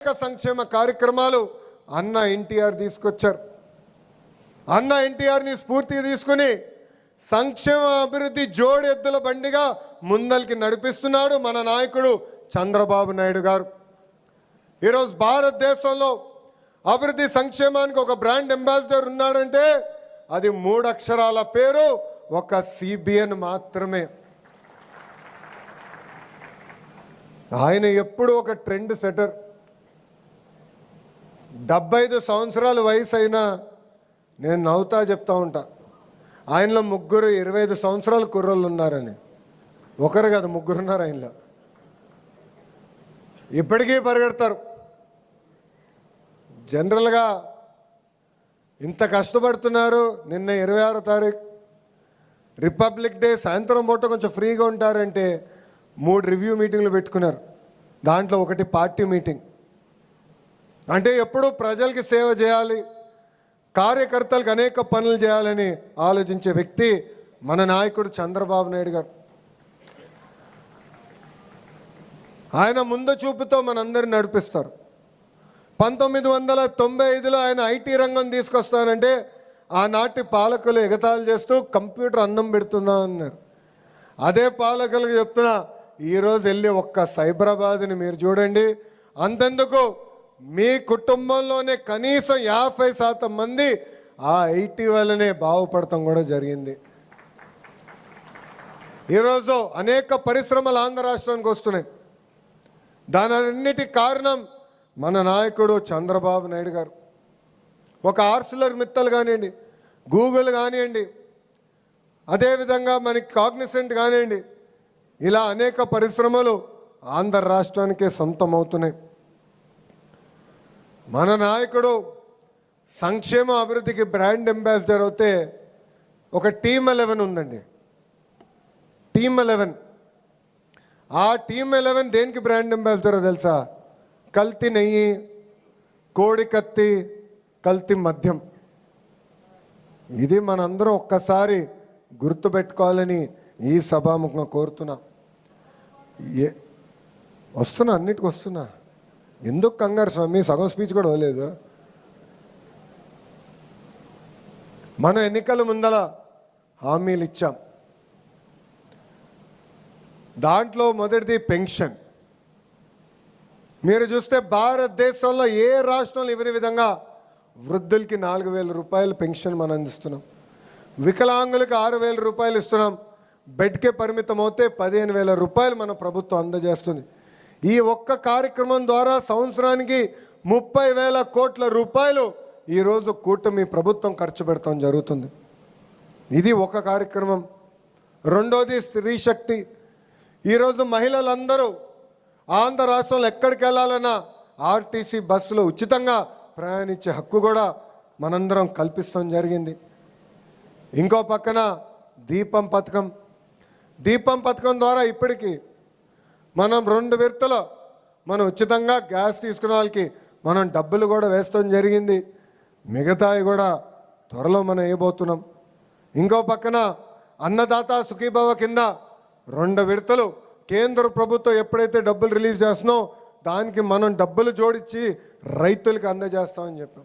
అనేక సంక్షేమ కార్యక్రమాలు అన్న ఎన్టీఆర్ తీసుకొచ్చారు. అన్న ఎన్టీఆర్ని స్ఫూర్తిగా తీసుకుని సంక్షేమ అభివృద్ధి జోడెద్దుల బండిగా ముందరికి నడిపిస్తున్నాడు మన నాయకుడు చంద్రబాబు నాయుడు గారు. ఈరోజు భారతదేశంలో అభివృద్ధి సంక్షేమానికి ఒక బ్రాండ్ అంబాసిడర్ ఉన్నాడంటే అది మూడు అక్షరాల పేరు ఒక సిబిఎన్ మాత్రమే. ఆయన ఎప్పుడు ఒక ట్రెండ్ సెటర్. డెబ్బై ఐదు సంవత్సరాల వయసు అయినా నేను నవ్వుతా చెప్తా ఉంటా. ఆయనలో ముగ్గురు ఇరవై ఐదు సంవత్సరాల కుర్రోళ్ళు ఉన్నారని. ఒకరు కాదు ముగ్గురు ఉన్నారు ఆయనలో. ఇప్పటికీ పరిగెడతారు. జనరల్గా ఇంత కష్టపడుతున్నారు. నిన్న ఇరవై ఆరో తారీఖు రిపబ్లిక్ డే సాయంత్రం పూట కొంచెం ఫ్రీగా ఉంటారంటే మూడు రివ్యూ మీటింగ్లు పెట్టుకున్నారు. దాంట్లో ఒకటి పార్టీ మీటింగ్. అంటే ఎప్పుడూ ప్రజలకి సేవ చేయాలి కార్యకర్తలకు అనేక పనులు చేయాలని ఆలోచించే వ్యక్తి మన నాయకుడు చంద్రబాబు నాయుడు గారు. ఆయన ముందు చూపుతో మనందరిని నడిపిస్తారు. పంతొమ్మిది వందల తొంభై ఐదులో ఆయన ఐటీ రంగం తీసుకొస్తానంటే ఆనాటి పాలకులు ఎగతాళి చేస్తూ కంప్యూటర్ అన్నం పెడుతుందా అన్నారు. అదే పాలకులకు చెప్తున్నా ఈరోజు వెళ్ళి ఒక్క సైబరాబాద్ని మీరు చూడండి అంతెందుకు మీ కుటుంబంలోనే కనీసం యాభై శాతం మంది ఆ ఐటీ వల్లనే బాగుపడటం కూడా జరిగింది. ఈరోజు అనేక పరిశ్రమలు ఆంధ్ర రాష్ట్రానికి వస్తున్నాయి. దాని అన్నిటి కారణం మన నాయకుడు చంద్రబాబు నాయుడు గారు. ఒక ఆర్సిలర్ మిత్తలు కానివ్వండి గూగుల్ కానివ్వండి అదేవిధంగా మనకి కాగ్నిసెంట్ కానివ్వండి ఇలా అనేక పరిశ్రమలు ఆంధ్ర రాష్ట్రానికే సొంతం అవుతున్నాయి మన నాయకుడు సంక్షేమ అభివృద్ధికి బ్రాండ్ అంబాసిడర్ అయితే ఒక టీమ్ ఎలెవెన్ ఉందండి. Team eleven. ఆ టీమ్ ఎలెవెన్ దేనికి బ్రాండ్ అంబాసిడర్ తెలుసా? కల్తీ నెయ్యి కోడి కత్తి కల్తీ మద్యం. ఇది మనందరం ఒక్కసారి గుర్తుపెట్టుకోవాలని ఈ సభాముఖంగా కోరుతున్నా. ఏ వస్తున్నా అన్నిటికి వస్తున్నా. ఎందుకు కంగారు స్వామి? సగం స్పీచ్ కూడా ఇవ్వలేదు మనం ఎన్నికల ముందల హామీలు ఇచ్చాం. దాంట్లో మొదటిది పెన్షన్. మీరు చూస్తే భారతదేశంలో ఏ రాష్ట్రంలో ఇవ్వని విధంగా వృద్ధులకి నాలుగు వేల రూపాయలు పెన్షన్ మనం అందిస్తున్నాం. వికలాంగులకి ఆరు వేల రూపాయలు ఇస్తున్నాం. బెడ్కే పరిమితం అవుతే పదిహేను వేల రూపాయలు మన ప్రభుత్వం అందజేస్తుంది. ఈ ఒక్క కార్యక్రమం ద్వారా సంవత్సరానికి ముప్పై వేల కోట్ల రూపాయలు ఈరోజు కూటమి ప్రభుత్వం ఖర్చు పెడతాం జరుగుతుంది. ఇది ఒక కార్యక్రమం. రెండోది స్త్రీ శక్తి. ఈరోజు మహిళలందరూ ఆంధ్ర రాష్ట్రంలో ఎక్కడికి వెళ్ళాలన్నా ఆర్టీసీ బస్సులో ఉచితంగా ప్రయాణించే హక్కు కూడా మనందరం కల్పిస్తాం జరిగింది. ఇంకో పక్కన దీపం పథకం. దీపం పథకం ద్వారా ఇప్పటికీ మనం రెండు విడతలు మనం ఉచితంగా గ్యాస్ తీసుకున్న వాళ్ళకి మనం డబ్బులు కూడా వేస్తాం జరిగింది. మిగతాయి కూడా త్వరలో మనం వేయబోతున్నాం. ఇంకో పక్కన అన్నదాత సుఖీభవ కింద రెండు విడతలు కేంద్ర ప్రభుత్వం ఎప్పుడైతే డబ్బులు రిలీజ్ చేస్తున్నో దానికి మనం డబ్బులు జోడించి రైతులకు అందజేస్తామని చెప్పాం.